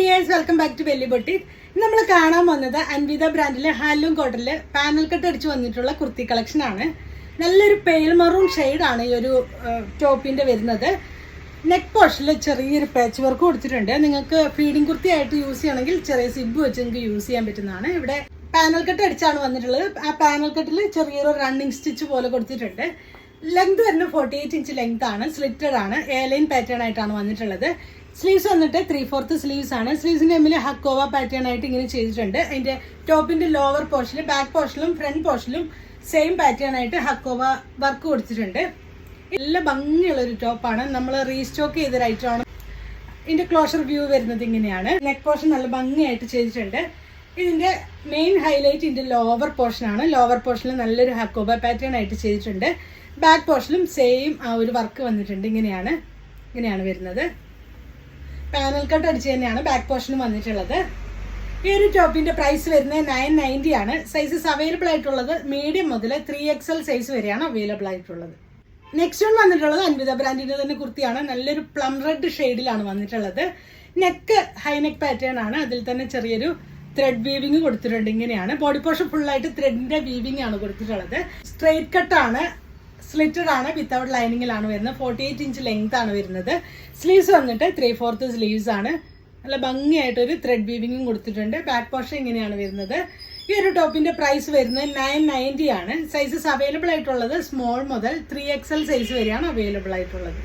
Dears welcome back to ബെല്ലി ബൊട്ടി നമ്മൾ കാണാൻ വന്നത് അൻവിത ബ്രാൻഡിലെ ഹാൻഡ്ലൂം കോട്ടണിൽ പാനൽ കട്ട് അടിച്ച് വന്നിട്ടുള്ള കുർത്തി കളക്ഷൻ ആണ്. നല്ലൊരു പെയിൽ മറൂൺ ആണ് ഈ ഒരു ടോപ്പിന്റെ വരുന്നത്. നെക്ക് പോർഷനിൽ ചെറിയൊരു പാച്ച് വർക്ക് കൊടുത്തിട്ടുണ്ട്. നിങ്ങൾക്ക് ഫീഡിംഗ് കുർത്തി ആയിട്ട് യൂസ് ചെയ്യണമെങ്കിൽ ചെറിയ സിബ് വെച്ച് നിങ്ങൾക്ക് യൂസ് ചെയ്യാൻ പറ്റുന്നതാണ്. ഇവിടെ പാനൽ കട്ട് അടിച്ചാണ് വന്നിട്ടുള്ളത്. ആ പാനൽ കട്ടിൽ ചെറിയൊരു റണ്ണിങ് സ്റ്റിച്ച് പോലെ കൊടുത്തിട്ടുണ്ട്. ലെങ്ത് വരുന്ന ഫോർട്ടി എയ്റ്റ് ഇഞ്ച് ലെങ്ത് ആണ്. സ്ലിറ്റഡ് ആണ്. എ ലൈൻ പാറ്റേൺ ആയിട്ടാണ് വന്നിട്ടുള്ളത്. സ്ലീവ്സ് വന്നിട്ട് ത്രീ ഫോർത്ത് സ്ലീവ്സ് ആണ് സ്ലീവ്സിന്റെ എമ്മിൽ ഹക്കോവ പാറ്റേൺ ആയിട്ട് ഇങ്ങനെ ചെയ്തിട്ടുണ്ട്. അതിന്റെ ടോപ്പിന്റെ ലോവർ പോർഷനിൽ ബാക്ക് പോർഷനിലും ഫ്രണ്ട് പോർഷനിലും സെയിം പാറ്റേൺ ആയിട്ട് ഹക്കോവ വർക്ക് കൊടുത്തിട്ടുണ്ട്. നല്ല ഭംഗിയുള്ള ഒരു ടോപ്പാണ് നമ്മൾ റീസ്റ്റോക്ക് ചെയ്തൊരു ഐറ്റമാണ് ഇതിന്റെ ക്ലോഷർ വ്യൂ വരുന്നത് ഇങ്ങനെയാണ്. നെക്ക് പോർഷൻ നല്ല ഭംഗിയായിട്ട് ചെയ്തിട്ടുണ്ട്. ഇതിന്റെ മെയിൻ ഹൈലൈറ്റ് ഇതിന്റെ ലോവർ പോർഷൻ ആണ്. ലോവർ പോർഷനിൽ നല്ലൊരു ഹക്കോബ പാറ്റേൺ ആയിട്ട് ചെയ്തിട്ടുണ്ട്. ബാക്ക് പോർഷനും സെയിം ആ ഒരു വർക്ക് വന്നിട്ടുണ്ട്. ഇങ്ങനെയാണ് ഇങ്ങനെയാണ് വരുന്നത്. പാനൽ കട്ട് അടിച്ച് തന്നെയാണ് ബാക്ക് പോർഷനും വന്നിട്ടുള്ളത്. ഈ ഒരു ടോപ്പിന്റെ പ്രൈസ് വരുന്നത് നയൻ നയന്റി ആണ്. സൈസസ് അവൈലബിൾ ആയിട്ടുള്ളത് മീഡിയം മുതൽ ത്രീ എക്സ് എൽ സൈസ് വരെയാണ് അവൈലബിൾ ആയിട്ടുള്ളത്. നെക്സ്റ്റ് വൺ വന്നിട്ടുള്ളത് അൻവിത ബ്രാൻഡിന്റെ തന്നെ കുർത്തിയാണ്. നല്ലൊരു പ്ലം റെഡ് ഷെയ്ഡിലാണ് വന്നിട്ടുള്ളത്. നെക്ക് ഹൈ നെക്ക് പാറ്റേൺ ആണ്. അതിൽ തന്നെ ചെറിയൊരു ത്രെഡ് വീവിങ് കൊടുത്തിട്ടുണ്ട്. ഇങ്ങനെയാണ്. ബോഡി പോർഷൻ ഫുൾ ആയിട്ട് ത്രെഡിന്റെ വീവിങ് ആണ് കൊടുത്തിട്ടുള്ളത്. സ്ട്രെയിറ്റ് ആണ് സ്ലിറ്റഡ് ആണ് വിത്തൗട്ട് ലൈനിങ്ങിലാണ് വരുന്നത്. ഫോർട്ടി എയ്റ്റ് ഇഞ്ച് ലെങ്ത് ആണ് വരുന്നത്. സ്ലീവ്സ് വന്നിട്ട് ത്രീ ഫോർത്ത് സ്ലീവ്സ് ആണ്. നല്ല ഭംഗിയായിട്ട് ഒരു ത്രെഡ് വീവിങ്ങും കൊടുത്തിട്ടുണ്ട്. ബാക്ക് പോർഷൻ ഇങ്ങനെയാണ് വരുന്നത്. ഈ ഒരു ടോപ്പിന്റെ പ്രൈസ് വരുന്നത് നയൻ നയന്റി ആണ്. സൈസസ് അവൈലബിൾ ആയിട്ടുള്ളത് സ്മോൾ മുതൽ ത്രീ എക്സ് എൽ സൈസ് വരെയാണ് അവൈലബിൾ ആയിട്ടുള്ളത്.